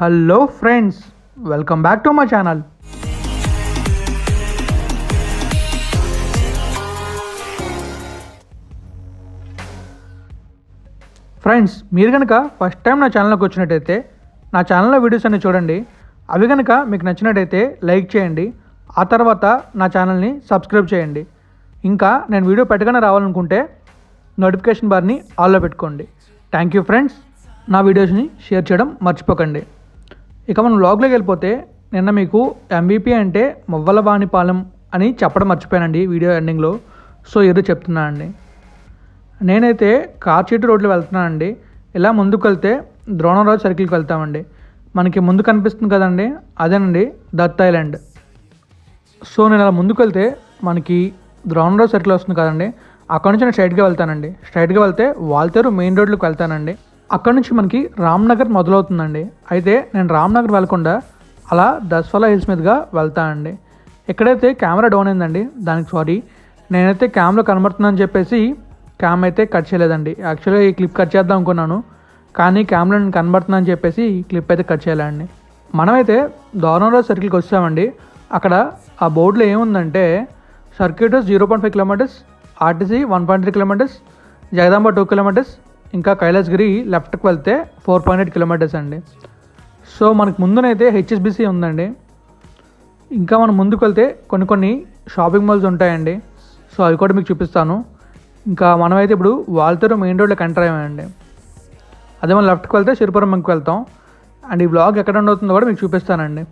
Hello friends welcome back to my channel. Friends మీరు కనుక first time నా ఛానల్లోకి వచ్చినట్టయితే నా ఛానల్లో వీడియోస్ అన్ని చూడండి. అవి కనుక మీకు నచ్చినట్టయితే లైక్ చేయండి. ఆ తర్వాత నా ఛానల్ని సబ్స్క్రైబ్ చేయండి. ఇంకా నేను వీడియో పెట్టగానే రావాలనుకుంటే నోటిఫికేషన్ బార్ని ఆల్లో పెట్టుకోండి. Thank you friends. నా వీడియోస్ని షేర్ చేయడం మర్చిపోకండి. ఇక మనం వ్లాగ్లోకి వెళ్ళిపోతే నిన్న మీకు ఎంబీపీ అంటే మువ్వలవాణిపాలెం అని చెప్పడం మర్చిపోయానండి వీడియో ఎండింగ్లో. సో ఈరోజు చెప్తున్నానండి. నేనైతే కార్చేటి రోడ్లో వెళ్తున్నానండి. ఇలా ముందుకు వెళ్తే ద్రోణరాజు సర్కిల్కి వెళ్తామండి. మనకి ముందు కనిపిస్తుంది కదండి అదేనండి దత్ ఐలాండ్. సో నేను అలా ముందుకు వెళ్తే మనకి ద్రోణరాజు సర్కిల్ వస్తుంది కదండి. అక్కడ నుంచి నేను స్ట్రైట్గా వెళ్తానండి. స్ట్రైట్గా వెళ్తే వాల్తేరు మెయిన్ రోడ్లోకి వెళ్తానండి. అక్కడ నుంచి మనకి రామ్నగర్ మొదలవుతుందండి. అయితే నేను రామ్నగర్ వెళ్ళకుండా అలా దస్ఫలా హిల్స్ మీదుగా వెళ్తానండి ఎక్కడైతే కెమెరా డౌన్ అయిందండి దానికి సారీ. నేనైతే క్యామ్లో కనబడుతుందని చెప్పేసి క్యామ్ అయితే కట్ చేయలేదండి. యాక్చువల్గా ఈ క్లిప్ కట్ చేద్దాం అనుకున్నాను. కానీ క్యామ్లో నేను కనబడుతుందని చెప్పేసి ఈ క్లిప్ అయితే కట్ చేయాలండి మనమైతే దోరంరాజ్ సర్కిల్కి వచ్చామండి. అక్కడ ఆ బోర్డులో ఏముందంటే circuit zero point five kilometres RTC one point three kilometres Jagadamba two kilometres ఇంకా కైలాసగిరి లెఫ్ట్కి వెళ్తే ఫోర్ పాయింట్ ఎయిట్ కిలోమీటర్స్ అండి. సో మనకు ముందునైతే హెచ్ఎస్బిసి ఉందండి. ఇంకా మనం ముందుకు వెళ్తే కొన్ని కొన్ని షాపింగ్ మాల్స్ ఉంటాయండి. సో అవి కూడా మీకు చూపిస్తాను. ఇంకా మనమైతే ఇప్పుడు వాల్తూరు మెయిన్ రోడ్లోకి ఎంటర్ అయ్యామండి. అదే మనం లెఫ్ట్కి వెళ్తే సిరిపురం బంక్కి వెళ్తాం. అండ్ ఈ బ్లాగ్ ఎక్కడ ఉండవుతుందో కూడా మీకు చూపిస్తానండి.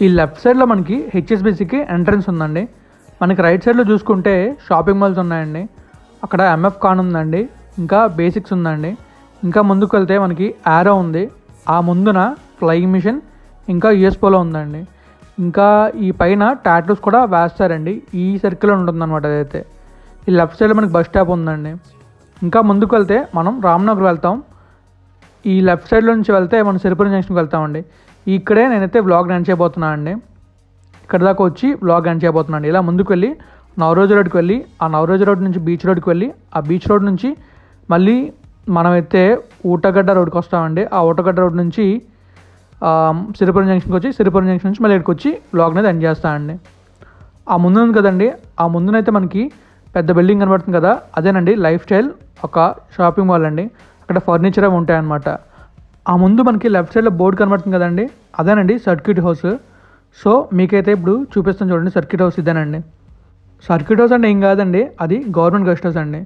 ఈ లెఫ్ట్ సైడ్లో మనకి హెచ్ఎస్బిసికి ఎంట్రన్స్ ఉందండి. మనకి రైట్ సైడ్లో చూసుకుంటే షాపింగ్ మాల్స్ ఉన్నాయండి. అక్కడ ఎంఎఫ్ కాన్ ఉందండి. ఇంకా బేసిక్స్ ఉందండి. ఇంకా ముందుకు వెళ్తే మనకి యారో ఉంది. ఆ ముందున ఫ్లయింగ్ మిషన్ ఇంకా యుఎస్పోలో ఉందండి. ఇంకా ఈ పైన టాటూస్ కూడా వేస్తారండి. ఈ సర్కిల్లో ఉంటుందన్నమాట అదైతే. ఈ లెఫ్ట్ సైడ్లో మనకి బస్ స్టాప్ ఉందండి. ఇంకా ముందుకు వెళ్తే మనం రామ్నగర్ వెళ్తాం. ఈ లెఫ్ట్ సైడ్ నుంచి వెళ్తే మనం సిరిపురం జంక్షన్కి వెళ్తామండి. ఇక్కడే నేనైతే వ్లాగ్ ఎండ్ చేయబోతున్నాను అండి. ఇక్కడ దాకా వచ్చి వ్లాగ్ ఎండ్ చేయబోతున్నాను ఇలా ముందుకు వెళ్ళి నవరోజు రోడ్కి వెళ్ళి ఆ నవరోజు రోడ్ నుంచి బీచ్ రోడ్కి వెళ్ళి ఆ బీచ్ రోడ్ నుంచి మళ్ళీ మనమైతే ఊటగడ్డ రోడ్కి వస్తామండి. ఆ ఊటగడ్డ రోడ్ నుంచి సిరిపురం జంక్షన్కి వచ్చి సిరిపురం జంక్షన్ నుంచి మళ్ళీ ఇక్కడికి వచ్చి వ్లాగ్ అనేది ఎండ్ చేస్తానండి. ఆ ముందు ఉంది కదండి ఆ ముందునైతే మనకి పెద్ద బిల్డింగ్ కనబడుతుంది కదా అదేనండి లైఫ్ స్టైల్ ఒక షాపింగ్ మాల్ అండి. అక్కడ ఫర్నిచర్ అవి ఉంటాయన్నమాట. ఆ ముందు మనకి లెఫ్ట్ సైడ్లో బోర్డు కనబడుతుంది కదండి అదేనండి సర్క్యూట్ హౌస్. సో మీకైతే ఇప్పుడు చూపిస్తాను చూడండి సర్క్యూట్ హౌస్ ఇదేనండి. సర్క్యూట్ హౌస్ అంటే ఏం కాదండి అది గవర్నమెంట్ గెస్ట్ హౌస్ అండి.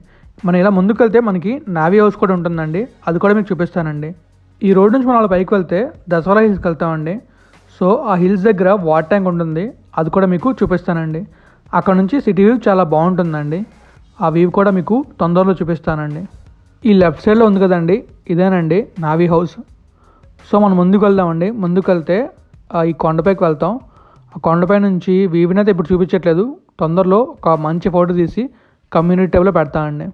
మనం ఇలా ముందుకు వెళ్తే మనకి నావీ హౌస్ కూడా ఉంటుందండి. అది కూడా మీకు చూపిస్తానండి. ఈ రోడ్ నుంచి మనం అలా పైకి వెళ్తే దసరా హిల్స్కి వెళ్తామండి. సో ఆ హిల్స్ దగ్గర వాటర్ ట్యాంక్ ఉంటుంది. అది కూడా మీకు చూపిస్తానండి. అక్కడ నుంచి సిటీ వ్యూ చాలా బాగుంటుందండి. ఆ వ్యూ కూడా మీకు తొందరలో చూపిస్తానండి. ఈ లెఫ్ట్ సైడ్లో ఉంది కదండి. ఇదేనండి నావీ హౌస్. సో మనం ముందుకు వెళ్దామండి. ముందుకు వెళ్తే ఈ కొండపైకి వెళ్తాం. ఆ కొండపై నుంచి వీవినైతే అయితే ఇప్పుడు చూపించట్లేదు. తొందరలో ఒక మంచి ఫోటో తీసి కమ్యూనిటీ టైప్లో పెడతానండి.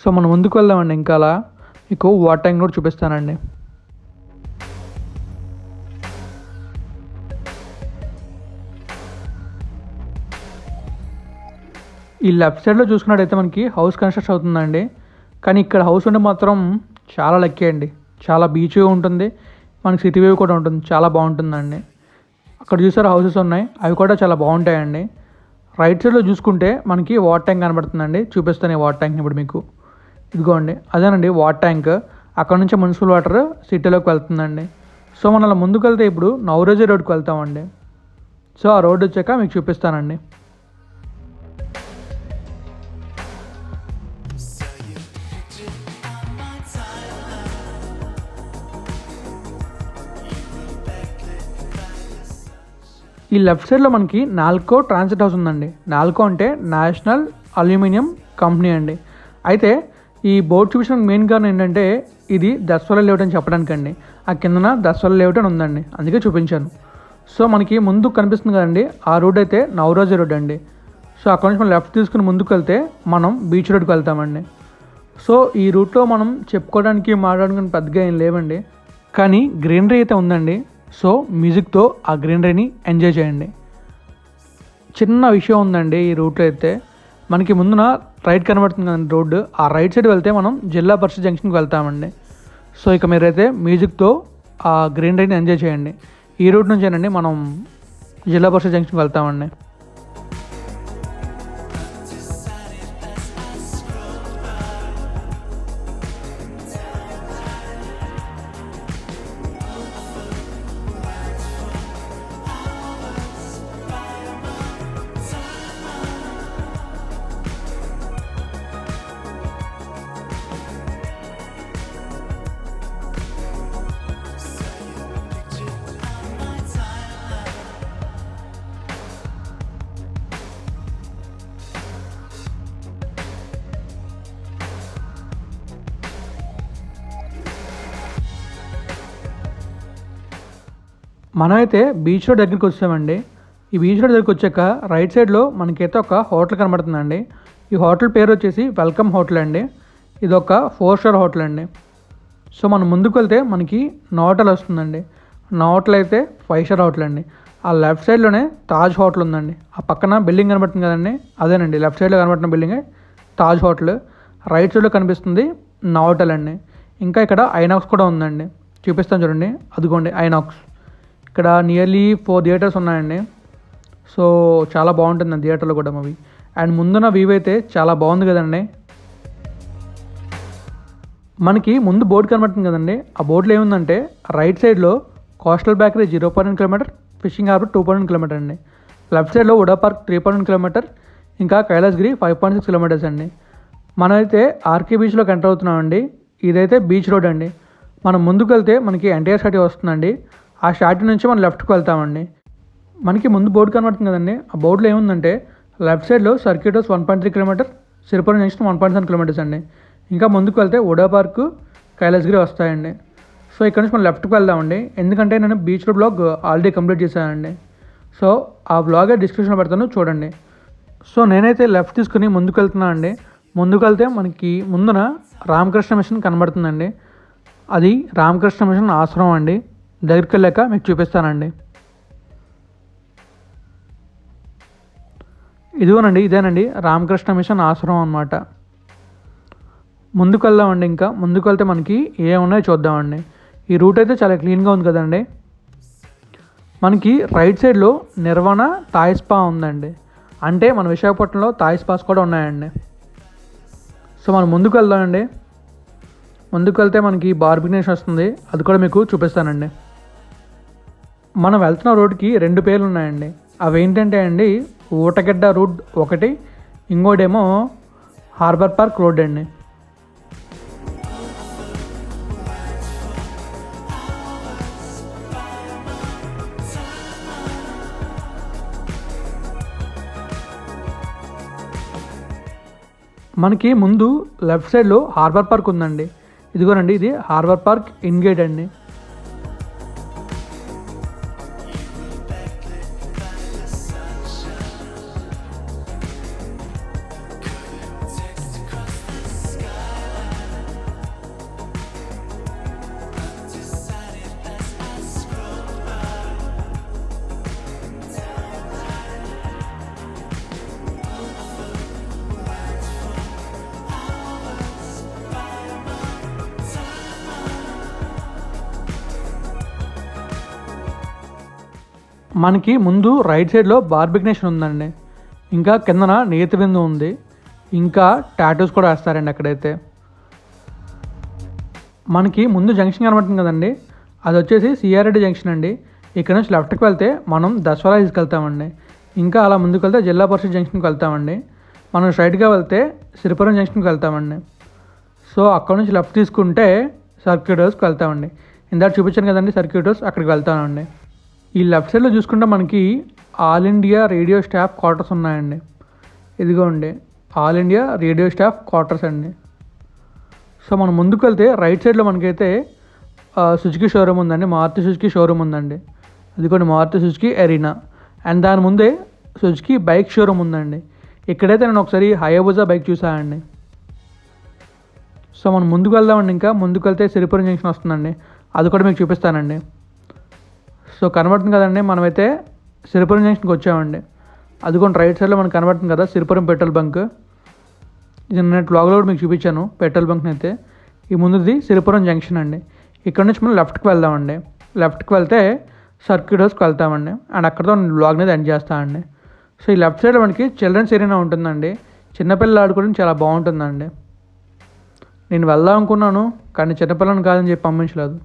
సో మనం ముందుకు వెళ్దామండి ఇంకా అలా. మీకు వాటర్ ట్యాంక్ కూడా చూపిస్తానండి. ఈ లెఫ్ట్ సైడ్లో చూసుకున్నట్టయితే మనకి హౌస్ కన్స్ట్రక్షన్ అవుతుందండి. కానీ ఇక్కడ హౌస్ ఉంటే మాత్రం చాలా లక్కీ అండి. చాలా బీచ్ ఉంటుంది. మనకి సిటీ వ్యూ కూడా ఉంటుంది. చాలా బాగుంటుందండి. అక్కడ చూసారు హౌసెస్ ఉన్నాయి. అవి కూడా చాలా బాగుంటాయండి. రైట్ సైడ్లో చూసుకుంటే మనకి వాటర్ ట్యాంక్ కనబడుతుందండి. చూపిస్తాను ఈ వాటర్ ట్యాంక్ ఇప్పుడు మీకు. ఇదిగోండి అదేనండి వాటర్ ట్యాంక్ అక్కడ నుంచి మున్సిపల్ వాటర్ సిటీలోకి వెళ్తుందండి. సో మనం అలా ముందుకు వెళ్తే ఇప్పుడు నవరోజీ రోడ్కి వెళ్తామండి. సో ఆ రోడ్డు వచ్చాక మీకు చూపిస్తానండి. ఈ లెఫ్ట్ సైడ్లో మనకి నాల్కో ట్రాన్సిట్ హౌస్ ఉందండి. నాల్కో అంటే నేషనల్ అల్యూమినియం కంపెనీ అండి. అయితే ఈ బోర్డు చూపించడానికి మెయిన్ కారణం ఏంటంటే ఇది దస్వల లేఅవుట్ అని చెప్పడానికండి. ఆ కిందన దస్వల లేఅవుట్ అని ఉందండి. అందుకే చూపించాను. సో మనకి ముందు కనిపిస్తుంది కదండి ఆ రోడ్ అయితే నవరోజ రోడ్ అండి. సో అక్కడ నుంచి మనం లెఫ్ట్ తీసుకుని ముందుకు వెళ్తే మనం బీచ్ రోడ్కి వెళ్తామండి. సో ఈ రూట్లో మనం చెప్పుకోవడానికి మాట్లాడుకుని పెద్దగా ఏం లేవండి. కానీ గ్రీనరీ అయితే ఉందండి. సో మ్యూజిక్తో ఆ గ్రీనరీని ఎంజాయ్ చేయండి. చిన్న విషయం ఉందండి ఈ రూట్లో అయితే. మనకి ముందున రైట్ కనబడుతుంది కదండి రోడ్డు. ఆ రైట్ సైడ్ వెళ్తే మనం జిల్లా పరిషత్ జంక్షన్కి వెళ్తామండి. సో ఇక మీరైతే మ్యూజిక్తో ఆ గ్రీనరీని ఎంజాయ్ చేయండి. ఈ రూట్ నుంచేనండి మనం జిల్లా పరిషత్ జంక్షన్కి వెళ్తామండి. మనమైతే బీచ్ రోడ్ దగ్గరికి వచ్చామండి. ఈ బీచ్ రోడ్ దగ్గరికి వచ్చాక రైట్ సైడ్లో మనకైతే ఒక హోటల్ కనబడుతుందండి. ఈ హోటల్ పేరు వచ్చేసి వెల్కమ్ హోటల్ అండి. ఇది ఒక ఫోర్ స్టార్ హోటల్ అండి. సో మనం ముందుకు వెళ్తే మనకి నోటల్ వస్తుందండి. నోటల్ అయితే ఫైవ్ స్టార్ హోటల్ అండి. ఆ లెఫ్ట్ సైడ్లోనే తాజ్ హోటల్ ఉందండి. ఆ పక్కన బిల్డింగ్ కనబడుతుంది కదండి. అదేనండి లెఫ్ట్ సైడ్లో కనబడుతున్న బిల్డింగే తాజ్ హోటల్ రైట్ సైడ్లో కనిపిస్తుంది నోటల్ అండి. ఇంకా ఇక్కడ ఐనాక్స్ కూడా ఉందండి. చూపిస్తాను చూడండి. అదిగోండి ఐనాక్స్ ఇక్కడ నియర్లీ ఫోర్ థియేటర్స్ ఉన్నాయండి. సో చాలా బాగుంటుంది థియేటర్లో కూడా మూవీ అండ్ ముందున్న వ్యూ అయితే చాలా బాగుంది కదండి. మనకి ముందు బోర్డు కనబడుతుంది కదండి. ఆ బోర్డులో ఏముందంటే రైట్ సైడ్లో coastal bakery zero point kilometre fishing harbour two point kilometre అండి. లెఫ్ట్ సైడ్లో UDA park three point kilometre ఇంకా Kailasagiri five point six kilometres అండి. మనమైతే ఆర్కే బీచ్లోకి ఎంటర్ అవుతున్నామండి. ఇదైతే బీచ్ రోడ్ అండి. మనం ముందుకు వెళ్తే మనకి ఎన్టీఆర్ సిటీ వస్తుందండి. ఆ షార్ట్ నుంచి మనం లెఫ్ట్కి వెళ్తామండి. మనకి ముందు బోర్డు కనబడుతుంది కదండి. ఆ బోర్డులో ఏముందంటే లెఫ్ట్ సైడ్లో సర్క్యూటర్స్ one point three kilometre Siripuram junction one point seven kilometres అండి. ఇంకా ముందుకు వెళ్తే ఉడా పార్క్ కైలాసగిరి వస్తాయండి. సో ఇక్కడ నుంచి మనం లెఫ్ట్కి వెళ్దామండి. ఎందుకంటే నేను beach road blog already complete చేశానండి. సో ఆ బ్లాగే డిస్క్రిప్షన్లో పెడతాను చూడండి. సో నేనైతే లెఫ్ట్ తీసుకుని ముందుకు వెళ్తున్నాను అండి. ముందుకు వెళ్తే మనకి ముందున రామకృష్ణ మిషన్ కనబడుతుందండి. అది రామకృష్ణ మిషన్ ఆశ్రమం అండి. దగ్గరికి వెళ్ళాక మీకు చూపిస్తానండి. ఇదిగోనండి ఇదేనండి. రామకృష్ణ మిషన్ ఆశ్రమం అనమాట ముందుకు వెళ్దామండి ఇంకా. ముందుకు వెళ్తే మనకి ఏమున్నాయో చూద్దామండి. ఈ రూట్ అయితే చాలా క్లీన్గా ఉంది కదండి. మనకి రైట్ సైడ్లో నిర్వహణ థాయ్ స్పా ఉందండి. అంటే మన విశాఖపట్నంలో థాయ్ స్పాస్ కూడా ఉన్నాయండి. సో మనం ముందుకు వెళ్దామండి ముందుకు వెళ్తే మనకి బార్బినేషన్ వస్తుంది. అది కూడా మీకు చూపిస్తానండి. మనం వెళ్తున్న రోడ్కి రెండు పేర్లు ఉన్నాయండి. అవి ఏంటంటే అండి ఊటగడ్డ రోడ్ ఒకటి ఇంకోటేమో హార్బర్ పార్క్ రోడ్ అండి. మనకి ముందు లెఫ్ట్ సైడ్లో హార్బర్ పార్క్ ఉందండి. ఇదిగోనండి ఇది హార్బర్ పార్క్ ఇన్ గేట్ అండి. మనకి ముందు రైట్ సైడ్లో బార్బిగ్నేషన్ ఉందండి. ఇంకా కిందన నేతి బిందు ఉంది. ఇంకా టాటూస్ కూడా వేస్తారండి అక్కడైతే. మనకి ముందు జంక్షన్ కనబడుతుంది కదండి. అది వచ్చేసి సిఆర్రెడ్డి జంక్షన్ అండి. ఇక్కడ నుంచి లెఫ్ట్కి వెళ్తే మనం దసరా హిల్స్కి వెళ్తామండి ఇంకా అలా ముందుకు వెళ్తే జిల్లా పరిషత్ జంక్షన్కి వెళ్తామండి. మనం స్ట్రైట్గా వెళ్తే సిరిపురం జంక్షన్కి వెళ్తామండి. సో అక్కడ నుంచి లెఫ్ట్ తీసుకుంటే సర్క్యూట్ హౌస్కి వెళ్తామండి. ఇందాక చూపించాను కదండి సర్క్యూట్ హౌస్ అక్కడికి వెళ్తామండి. ఈ లెఫ్ట్ సైడ్లో చూసుకుంటే మనకి All India Radio staff quarters ఉన్నాయండి. ఇదిగోండి All India Radio staff quarters అండి. సో మనం ముందుకు వెళ్తే రైట్ సైడ్లో మనకైతే సుజుకి షోరూమ్ ఉందండి. మారుతి సుజుకి షోరూమ్ ఉందండి. ఇదిగోండి మారుతి సుజుకి ఎరీనా అండ్ దాని ముందే సుజుకి బైక్ షోరూమ్ ఉందండి. ఇక్కడైతే నేను ఒకసారి హయాబుజా బైక్ చూసానండి సో మనం ముందుకు వెళ్దామండి ఇంకా. ముందుకు వెళ్తే సిరిపురం జంక్షన్ వస్తుందండి. అది కూడా మీకు చూపిస్తానండి. సో కనబడుతుంది కదండి మనమైతే సిరిపురం జంక్షన్కి వచ్చామండి. అదిగోండి రైట్ సైడ్లో మనకు కనబడుతుంది కదా సిరిపురం పెట్రోల్ బంక్. ఇది నేను బ్లాగ్లో కూడా మీకు చూపించాను పెట్రోల్ బంక్ని అయితే. ఈ ముందుది సిరిపురం జంక్షన్ అండి. ఇక్కడ నుంచి మనం లెఫ్ట్కి వెళ్దామండి. లెఫ్ట్కి వెళ్తే సర్క్యూట్ హౌస్కి వెళ్తామండి. అండ్ అక్కడతో బ్లాగ్ అనేది ఎండ్ చేస్తామండి సో ఈ లెఫ్ట్ సైడ్ మనకి చిల్డ్రన్స్ ఏరియా ఉంటుందండి. చిన్నపిల్లలు ఆడుకోవడం చాలా బాగుంటుందండి. నేను వెళ్దాం అనుకున్నాను కానీ చిన్నపిల్లని కాదని చెప్పి పంపించలేదు.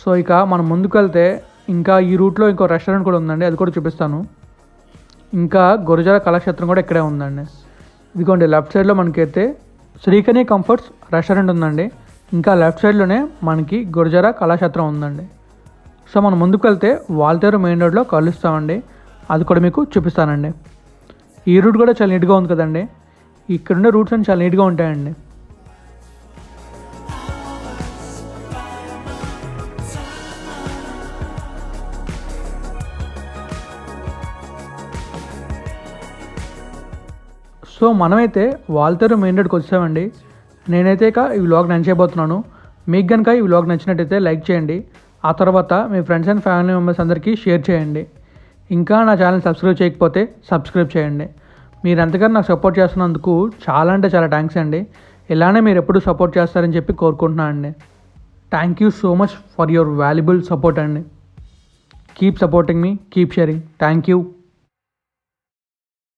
సో ఇక మనం ముందుకు వెళ్తే ఇంకా ఈ రూట్లో ఇంకో రెస్టారెంట్ కూడా ఉందండి అది కూడా చూపిస్తాను. ఇంకా గురజాల కళాక్షేత్రం కూడా ఇక్కడే ఉందండి. ఇదిగోండి లెఫ్ట్ సైడ్లో మనకైతే శ్రీకని కంఫర్ట్స్ రెస్టారెంట్ ఉందండి. ఇంకా లెఫ్ట్ సైడ్లోనే మనకి గురజాల కళాక్షేత్రం ఉందండి. సో మనం ముందుకు వెళ్తే వాల్తేరు మెయిన్ రోడ్లో కలుస్తామండి. అది కూడా మీకు చూపిస్తానండి. ఈ రూట్ కూడా చాలా నీట్గా ఉంది కదండి. ఇక్కడుండే రూట్స్ అన్ని చాలా నీట్గా ఉంటాయండి. సో మనమైతే వాల్తేరు మెయిన్ రోడ్కి వచ్చామండి. నేనైతే ఇక ఈ వ్లాగ్ నేను చేయబోతున్నాను మీకు కనుక ఈ వ్లాగ్ నచ్చినట్టయితే లైక్ చేయండి. ఆ తర్వాత మీ ఫ్రెండ్స్ అండ్ ఫ్యామిలీ మెంబర్స్ అందరికీ షేర్ చేయండి. ఇంకా నా ఛానల్ సబ్స్క్రైబ్ చేయకపోతే సబ్స్క్రైబ్ చేయండి. మీరు ఎంతగానో నాకు సపోర్ట్ చేస్తున్నందుకు చాలా అంటే చాలా థ్యాంక్స్ అండి. ఇలానే మీరు ఎప్పుడు సపోర్ట్ చేస్తారని చెప్పి కోరుకుంటున్నాను అండి. Thank you so much for your valuable support అండి. Keep supporting me keep sharing thank you